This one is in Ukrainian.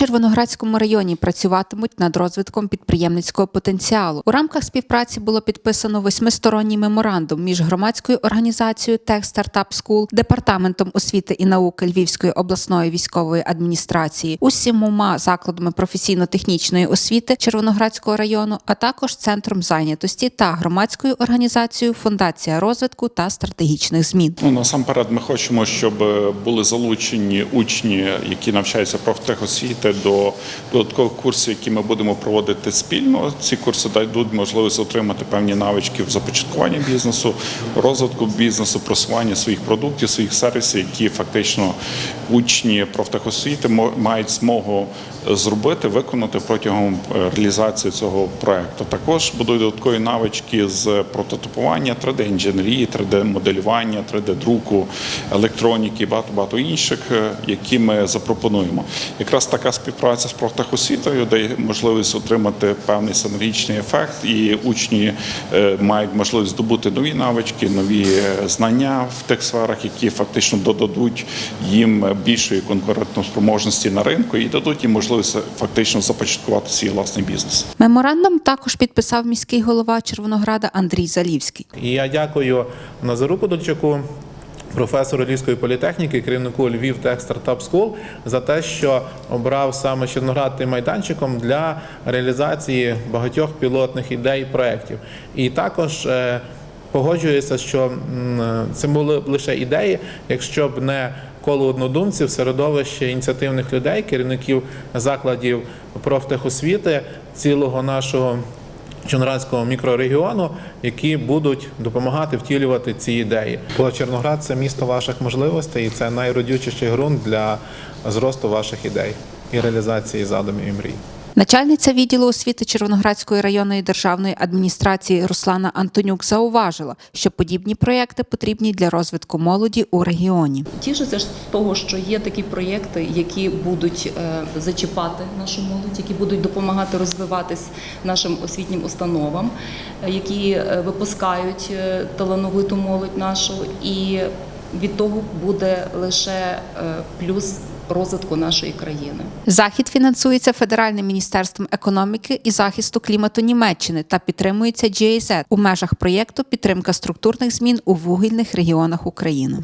Червоноградському районі працюватимуть над розвитком підприємницького потенціалу. У рамках співпраці було підписано восьмисторонній меморандум між громадською організацією Tech Startup School, департаментом освіти і науки Львівської обласної військової адміністрації, усімома закладами професійно-технічної освіти Червоноградського району, а також центром зайнятості та громадською організацією Фундація розвитку та стратегічних змін. Ну насамперед, ми хочемо, щоб були залучені учні, які навчаються профтехосвіти, до додаткових курсів, які ми будемо проводити спільно. Ці курси дадуть можливість отримати певні навички в започаткуванні бізнесу, розвитку бізнесу, просування своїх продуктів, своїх сервісів, які фактично учні профтехосвіти мають змогу зробити, виконати протягом е, реалізації цього проекту. Також будуть додаткові навички з прототипування, 3D-інженерії, 3D-моделювання, 3D-друку, електроніки, багато багато інших, е, які ми запропонуємо. Якраз така співпраця з профтехосвітою дає можливість отримати певний синергічний ефект, і учні е, мають можливість здобути нові навички, нові е, знання в тих сферах, які фактично додадуть їм більшої конкурентоспроможності на ринку і дадуть їм можливість фактично започаткувати свій власний бізнес. Меморандум також підписав міський голова Червонограда Андрій Залівський. І я дякую Назару Подольчаку, професору Львівської політехніки, керівнику Львів Tech Startup School за те, що обрав саме Чорноград тим майданчиком для реалізації багатьох пілотних ідей і проєктів. І також е, погоджуюся, що це були б лише ідеї, якщо б не коло однодумців, середовище ініціативних людей, керівників закладів профтехосвіти, цілого нашого Чорноградського мікрорегіону, які будуть допомагати втілювати ці ідеї. Бо Чорноград це місто ваших можливостей, і це найродючіший ґрунт для зросту ваших ідей і реалізації задумів і мрій. Начальниця відділу освіти Червоноградської районної державної адміністрації Руслана Антонюк зауважила, що подібні проекти потрібні для розвитку молоді у регіоні. Тішуся ж з того, що є такі проєкти, які будуть е, зачіпати нашу молодь, які будуть допомагати розвиватись нашим освітнім установам, е, які е, випускають талановиту молодь нашу, і від того буде лише плюс розвитку нашої країни. Захід фінансується Федеральним міністерством економіки і захисту клімату Німеччини та підтримується GIZ у межах проєкту підтримка структурних змін у вугільних регіонах України.